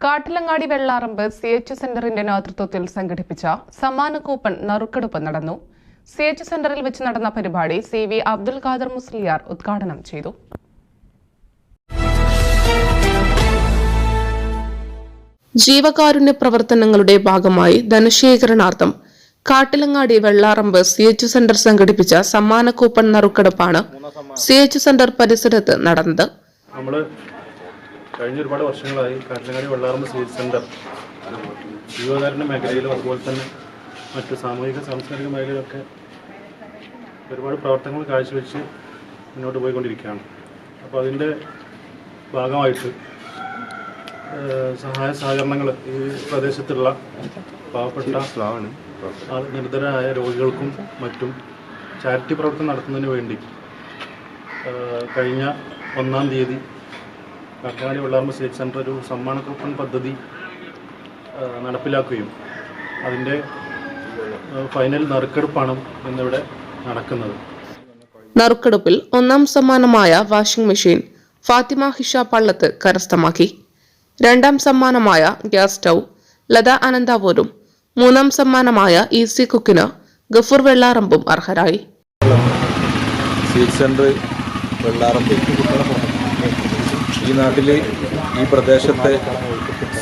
Kattilangadi Vellaramb C H സെന്ററിന്റെ നേതൃത്വത്തിൽ സംഘടിപ്പിച്ച സമ്മാന കൂപ്പൺ നറുക്കെടുപ്പ് നടന്നു. സി എച്ച് സെന്ററിൽ വെച്ച് നടന്ന പരിപാടി സി വി അബ്ദുൽ ഖാദർ മുസ്ലിയാർ ഉദ്ഘാടനം ചെയ്തു. ജീവകാരുണ്യ പ്രവർത്തനങ്ങളുടെ ഭാഗമായി ധനശേഖരണാർത്ഥം Kattilangadi Vellaramb C H centre സംഘടിപ്പിച്ച സമ്മാന കൂപ്പൺ നറുക്കെടുപ്പാണ് സി എച്ച് സെന്റർ പരിസരത്ത് നടന്നത്. നമ്മൾ കഴിഞ്ഞ ഒരുപാട് വർഷങ്ങളായി കാട്ടിലങ്ങാടി വെള്ളാർമ സ്ട്രീറ്റ് സെന്റർ ജീവകാരുണ്യ മേഖലയിലും അതുപോലെ തന്നെ മറ്റ് സാമൂഹിക സാംസ്കാരിക മേഖലയിലൊക്കെ ഒരുപാട് പ്രവർത്തനങ്ങൾ കാഴ്ചവെച്ച് മുന്നോട്ട് പോയിക്കൊണ്ടിരിക്കുകയാണ്. അപ്പോൾ അതിന്റെ ഭാഗമായിട്ട് സഹായ സഹകരണങ്ങൾ ഈ പ്രദേശത്തുള്ള പാവപ്പെട്ട നിർദ്ധരായ രോഗികൾക്കും മറ്റും ചാരിറ്റി പ്രവർത്തനം നടത്തുന്നതിന് വേണ്ടി കഴിഞ്ഞ ഒന്നാം തീയതി കാട്ടാടി വെള്ളാർമ സ്റ്റേറ്റ് സെന്റർ ഒരു സമ്മാന കൂപ്പൺ പദ്ധതി നടപ്പിലാക്കുകയും അതിന്റെ ഫൈനൽ നറുക്കെടുപ്പാണ് ഇന്നിവിടെ നടക്കുന്നത്. നറുക്കെടുപ്പിൽ ഒന്നാം സമ്മാനമായ വാഷിംഗ് മെഷീൻ ഫാത്തിമ ഹിഷ പള്ളത്ത് കരസ്ഥമാക്കി. രണ്ടാം സമ്മാനമായ ഗ്യാസ് സ്റ്റൗ ലത അനന്താവൂരും മൂന്നാം സമ്മാനമായ ഈസി കുക്കിന് ഗഫൂർ വെള്ളാറമ്പും അർഹരായി. സെന്റർ വെള്ളാറമ്പ് ഈ നാട്ടിൽ ഈ പ്രദേശത്തെ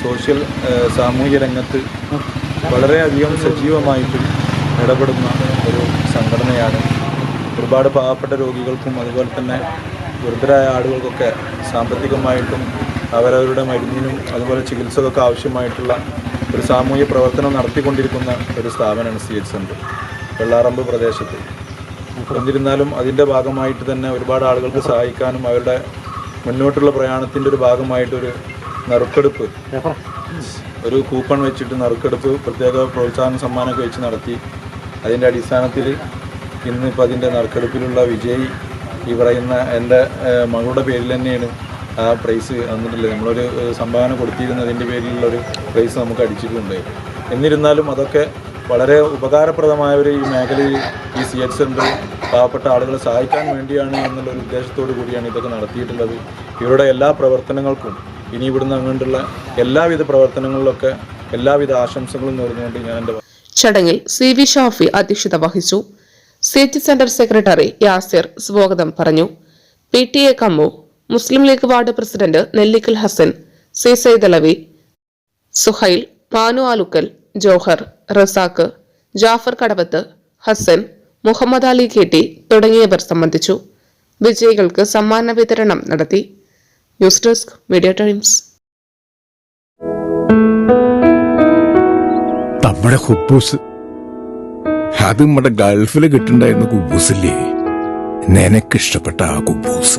സോഷ്യൽ സാമൂഹ്യ രംഗത്ത് വളരെയധികം സജീവമായിട്ട് ഇടപെടുന്ന ഒരു സംഘടനയാണ്. ഒരുപാട് പാവപ്പെട്ട രോഗികൾക്കും അതുപോലെ തന്നെ ദുരിതരായ ആളുകൾക്കൊക്കെ സാമ്പത്തികമായിട്ടും അവരവരുടെ മരുന്നിനും അതുപോലെ ചികിത്സക്കൊക്കെ ആവശ്യമായിട്ടുള്ള ഒരു സാമൂഹ്യ പ്രവർത്തനം നടത്തിക്കൊണ്ടിരിക്കുന്ന ഒരു സ്ഥാപനമാണ് സി എച്ച് സെന്റർ വെള്ളാറമ്പ് പ്രദേശത്ത്. എന്നിരുന്നാലും അതിന്റെ ഭാഗമായിട്ട് തന്നെ ഒരുപാട് ആളുകൾക്ക് സഹായിക്കാനും അവരുടെ മുന്നോട്ടുള്ള പ്രയാണത്തിന്റെ ഒരു ഭാഗമായിട്ടൊരു നറുക്കെടുപ്പ്. ഒരു കൂപ്പൺ വെച്ചിട്ട് നറുക്കെടുപ്പ് പ്രത്യേക പ്രോത്സാഹന സമ്മാനമൊക്കെ വെച്ച് നടത്തി. അതിന്റെ അടിസ്ഥാനത്തിൽ ഇന്നിപ്പോൾ അതിന്റെ നറുക്കെടുപ്പിലുള്ള വിജയി ഈ പറയുന്ന എന്റെ മകളുടെ പേരിൽ തന്നെയാണ് ആ പ്രൈസ് വന്നിട്ടുള്ളത് നമ്മളൊരു സംഭാവന കൊടുത്തിരുന്നതിന്റെ പേരിലുള്ളൊരു പ്രൈസ് നമുക്ക് അടിച്ചിട്ടുണ്ട്. എന്നിരുന്നാലും അതൊക്കെ വളരെ ഉപകാരപ്രദമായ ഒരു ഈ മേഖലയിൽ ഈ സി എച്ച് സെന്റർ പാവപ്പെട്ട ആളുകളെ സഹായിക്കാൻ വേണ്ടിയാണ് എന്നുള്ളൊരു ഉദ്ദേശത്തോടു കൂടിയാണ് ഇതൊക്കെ നടത്തിയിട്ടുള്ളത്. ഇവരുടെ എല്ലാ പ്രവർത്തനങ്ങൾക്കും ഇനി ഇവിടുന്ന് അങ്ങോട്ടുള്ള എല്ലാവിധ പ്രവർത്തനങ്ങളിലൊക്കെ എല്ലാവിധ ആശംസകളും നേർന്നുകൊണ്ട് ഞാൻ എന്റെ ചടങ്ങിൽ സി വി ഷാഫി അധ്യക്ഷത വഹിച്ചു. സിറ്റി സെന്റർ സെക്രട്ടറി യാസിർ സ്വാഗതം പറഞ്ഞു. P T A Kammu Muslim League ward president Nellikkal Hasan C Saidalavi Suhail Panu Alukkal Johar Razak Jafar Kadavath Hasan Muhammad Ali K T തുടങ്ങിയവർ സംബന്ധിച്ചു. വിജയികൾക്ക് സമ്മാന വിതരണം നടത്തി. News desk media times. നമ്മുടെ ഹുബൂസ്. അത് നമ്മുടെ ഗൾഫിൽ കിട്ടുണ്ടായിരുന്ന കുബൂസില്ലേ നിനക്കിഷ്ടപ്പെട്ട ആ കുബൂസ്